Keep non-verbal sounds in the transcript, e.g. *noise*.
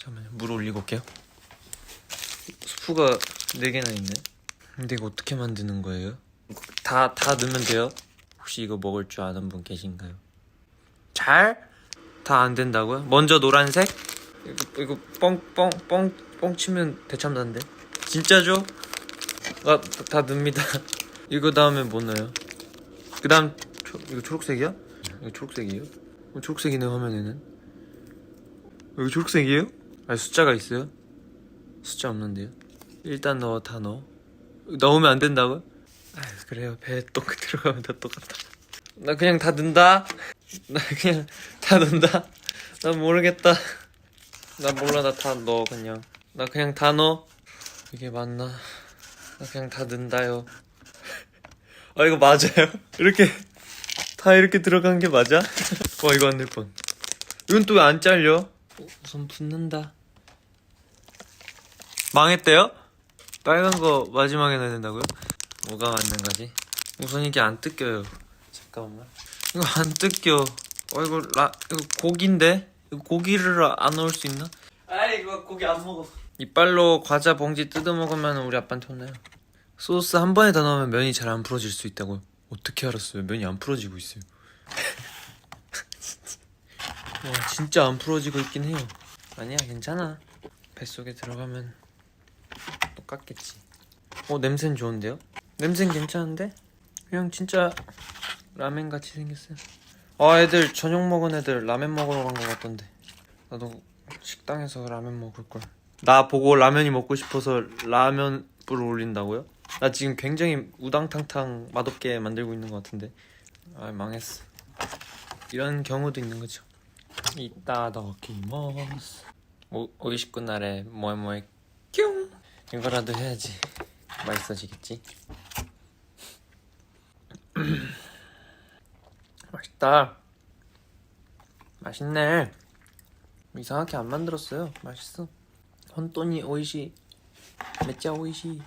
잠깐만요 물 올리고 올게요 스프가 4개나 있네 근데 이거 어떻게 만드는 거예요? 다, 다 넣으면 돼요? 혹시 이거 먹을 줄 아는 분 계신가요? 잘? 다 안 된다고요? 먼저 노란색? 이거, 이거 뻥, 뻥, 뻥, 뻥 치면 대참난데? 진짜죠? 아, 다, 다 넣습니다 *laughs* 이거 다음에 뭐 넣어요? 그 다음 이거 초록색이야? 이거 초록색이에요? 어, 초록색이네 화면에는 여기 초록색이에요? 아 숫자가 있어요? 숫자 없는데요? 일단 넣어 다 넣어 넣으면 안 된다고요? 아 그래요 배에 똥 *laughs* 들어가면 다 똑같다 *laughs* 나 그냥 다 넣는다 나 그냥 다 넣는다 난 모르겠다 나 몰라 나 다 넣어 그냥 나 그냥 다 넣어 이게 맞나 나 그냥 다 넣는다요 *laughs* 아 이거 맞아요? 이렇게 다 이렇게 들어간 게 맞아? 와 이거 안 될 뻔. 이건 또 왜 안 잘려? 우선 붓는다. 망했대요? 빨간 거 마지막에 넣어야 된다고요? 뭐가 맞는 거지? 우선 이게 안 뜯겨요. 잠깐만. 이거 안 뜯겨. 어 이거 라 이거 고기인데? 이거 고기를 안 넣을 수 있나? 아 이거 고기 안 먹어. 이빨로 과자 봉지 뜯어 먹으면 우리 아빠한테 혼나요. 소스 한 번에 다 넣으면 면이 잘 안 풀어질 수 있다고요. 어떻게 알았어요? 면이 안 풀어지고 있어요. *laughs* 와 진짜 안 풀어지고 있긴 해요. 아니야 괜찮아. 뱃속에 들어가면 똑같겠지. 어 냄새는 좋은데요? 냄새는 괜찮은데? 그냥 진짜 라멘 같이 생겼어요. 아 애들 저녁 먹은 애들 라멘 먹으러 간 것 같던데. 나도 식당에서 라멘 먹을 걸. 나 보고 라면이 먹고 싶어서 라면 불을 올린다고요? 나 지금 굉장히 우당탕탕 맛없게 만들고 있는 것 같은데. 아 망했어. 이런 경우도 있는 거죠. 이따 더키머스. 오, 오이시쿠 날에 뭐뭐에 뀨 이거라도 해야지 맛있어지겠지. *clears throat* 맛있다. 맛있네. 이상하게 안 만들었어요. 맛있어. 혼돈이 오이시. 매짜 오이시.